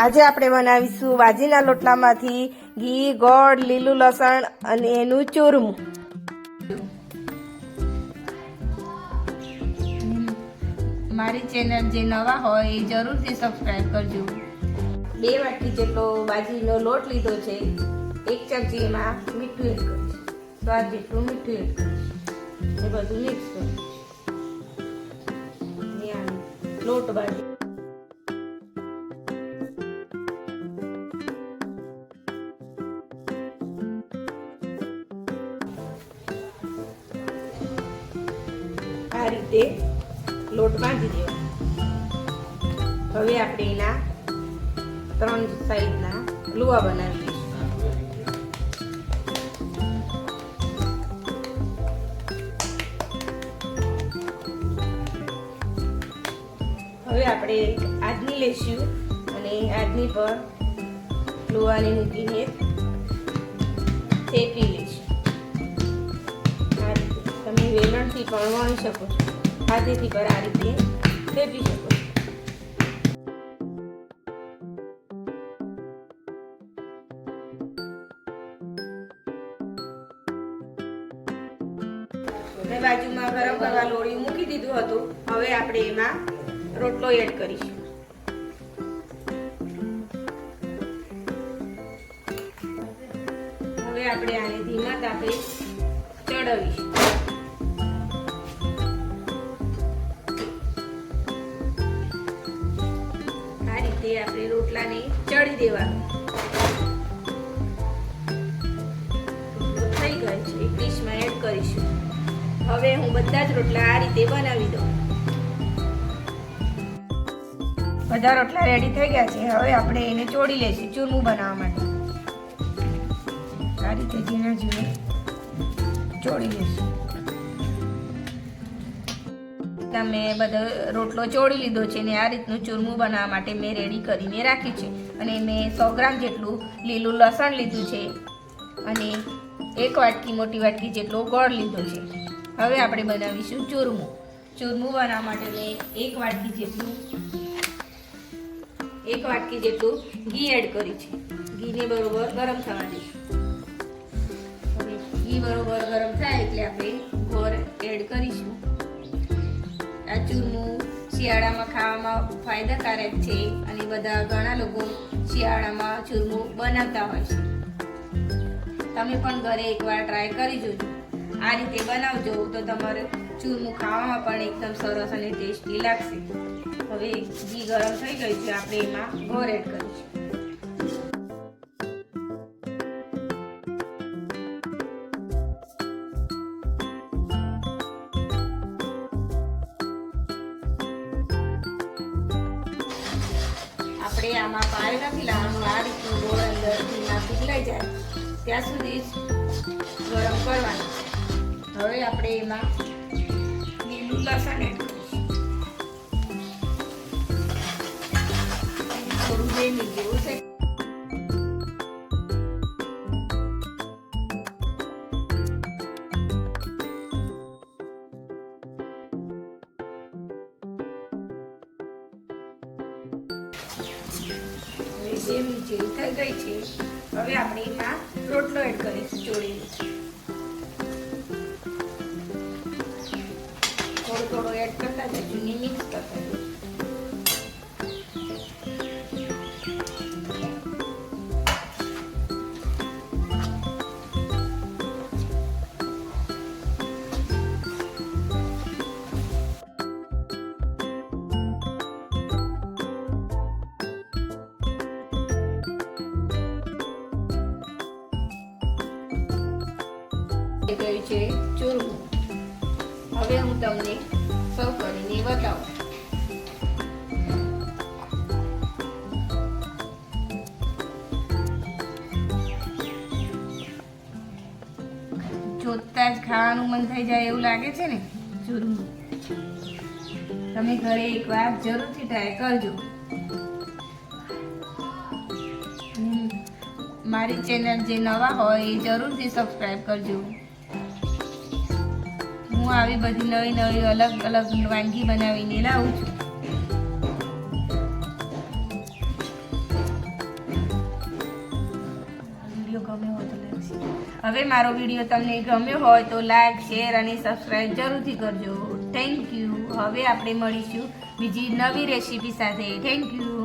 આજે આપણે બનાવીશું વાજીના લોટલામાંથી ઘી ગોળ લીલું લસણ અને એનું ચૂરમું. મારી ચેનલ જે નવા હોય એ જરૂરથી સબસ્ક્રાઇબ કરજો. બે વાટકી જેટલો બાજરીનો લોટ લીધો છે. એક ચમચી એમાં મીઠું એડ કરીશ સ્વાદ જેટલું મીઠું એડ કરીશ એ બધું મિક્સ કરીશ લોટ બાજી. આ રીતે લોટ બાંધી દેવો. હવે આપણે એના ત્રણ સાઈડના લુવા બનાવી દઈશું. હવે આપણે આજની લેશું અને આજની પર લુવાને મૂકીને શેકી લઈશું. વેલણથી પણ વણી શકો છો. હાથેથી પણ આ રીતે શેકી શકો છો. મેં બાજુમાં ગરમ કરવા લોળી મૂકી દીધું હતું. હવે આપણે એમાં રોટલો એડ કરીશું. હવે આપણે આને ધીમા તાપે ચડાવીશું. રોટલાને ચડી દેવાનું થઈ ગયું છે. એક ડીશમાં એડ કરીશું. હવે હું બધા જ રોટલા આ રીતે બનાવી દઉં. બધા રોટલા રેડી થઈ ગયા છે. હવે આપણે એને ચોડી લઈશું ચૂરમું બનાવવા માટે. આ રીતે ઝીણા ઝીણા ચોડી લઈશું. તમે બધો રોટલો ચોળી લીધો છે ને આ રીતનું ચૂરમું બનાવવા માટે મેં રેડી કરીને રાખ્યું છે. અને મેં સો ગ્રામ જેટલું લીલું લસણ લીધું છે. અને એક વાટકી મોટી વાટકી જેટલો ગોળ લીધો છે. હવે આપણે બનાવીશું ચૂરમું. ચૂરમું બનાવવા માટે મેં એક વાટકી જેટલું, એક વાટકી જેટલું ઘી એડ કર્યું છે. ઘીને બરોબર ગરમ થવા દઈશું. ઘી બરોબર ગરમ થાય એટલે આપણે ગોળ એડ કરીશું. આ ચૂરમું શિયાળામાં ખાવામાં ફાયદાકારક છે અને બધા ઘણા લોકો શિયાળામાં ચૂરમું બનાવતા હોય છે. તમે પણ ઘરે એકવાર ટ્રાય કરી જોજો. આ રીતે બનાવજો તો તમારે ચૂરમું ખાવામાં પણ એકદમ સરસ અને ટેસ્ટી લાગશે. હવે ઘી ગરમ થઈ ગયું છે, આપણે એમાં ગોળ એડ કરીશું. આપણે આમાં પાણી નથી લાવવાનું, આ રીતનું ગોળ અંદર ઘીમાં પીગલાઈ જાય. ત્યાં સુધી જ ગરમ કરવાનું. હવે આપણે એમાં લીલું લસણ એડ કરીશું. થોડું જેવું છે. જેમી જેવી થઈ ગઈ છે. હવે આપણે એમાં રોટલો એડ કરીશું ચોળીને થોડો થોડો એડ કરતા જઈશું ને મિક્સ કરતા જઈશું. ગયું છે ચૂરવું હવે હું તમને સૌ કરીને બતાવું. જોતા જ ખાવાનું મન થઈ જાય એવું લાગે છે ને? ચૂરવું તમે ઘરે એકવાર જરૂરથી ટ્રાય કરજો. મારી ચેનલ જે નવા હોય એ જરૂરથી સબસ્ક્રાઈબ કરજો. હું આવી બધી નવી નવી અલગ અલગ વાનગી બનાવીને લાવું છું. હવે મારો વીડિયો તમને ગમ્યો હોય તો લાઈક, શેર અને સબસ્ક્રાઈબ જરૂરથી કરજો. થેન્ક યુ હવે આપણે મળીશું બીજી નવી રેસીપી સાથે. Thank you